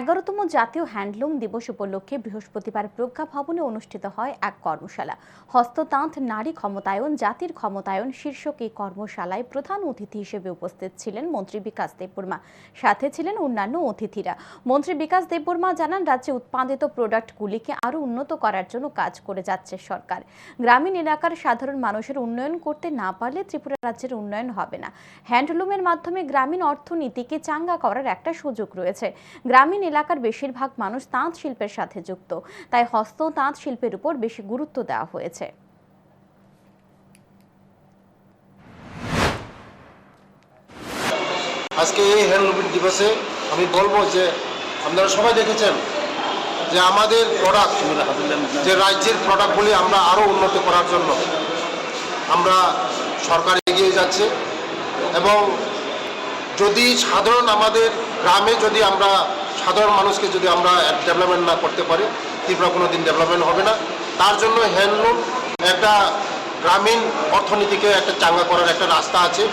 এগারোতম জাতীয় হ্যান্ডলুম দিবস উপলক্ষে বৃহস্পতিবার প্রজ্ঞা ভবনে অনুষ্ঠিত হয় এক কর্মশালা। হস্ততাঁত, নারী ক্ষমতায়ন, জাতির ক্ষমতায়ন শীর্ষক এই কর্মশালায় প্রধান অতিথি হিসেবে উপস্থিত ছিলেন মন্ত্রী বিকাশ দেববর্মা। সাথে ছিলেন অন্যান্য অতিথিরা। মন্ত্রী বিকাশ দেববর্মা জানান, রাজ্যে উৎপাদিত প্রোডাক্টগুলিকে আরও উন্নত করার জন্য কাজ করে যাচ্ছে সরকার। গ্রামীণ এলাকার সাধারণ মানুষের উন্নয়ন করতে না পারলে ত্রিপুরা রাজ্যের উন্নয়ন হবে না। হ্যান্ডলুমের মাধ্যমে গ্রামীণ অর্থনীতিকে চাঙ্গা করার একটা সুযোগ রয়েছে। গ্রামীণ এলাকার বেশিরভাগ মানুষ তাঁত শিল্পের সাথে যুক্ত। তাই হস্ত তাঁত শিল্পের উপর বেশি গুরুত্ব দেওয়া হয়েছে। আজকে এই হ্যান্ডলুম দিবসে আমি বলব যে, আপনারা সবাই দেখেছেন যে আমাদের প্রোডাক্ট যে রাজ্যের প্রোডাক্টগুলি আমরা আরও উন্নত করার জন্য আমরা সরকার এগিয়ে যাচ্ছে এবং যদি সাধারণ আমাদের গ্রামে যদি আমরা সাধারণ মানুষকে যদি আমরা ডেভেলপমেন্ট না করতে পারি ত্রিপুরা কোনো দিন ডেভেলপমেন্ট হবে না। তার জন্য হ্যান্ডলুম একটা গ্রামীণ অর্থনীতিকে একটা চাঙ্গা করার একটা রাস্তা আছে।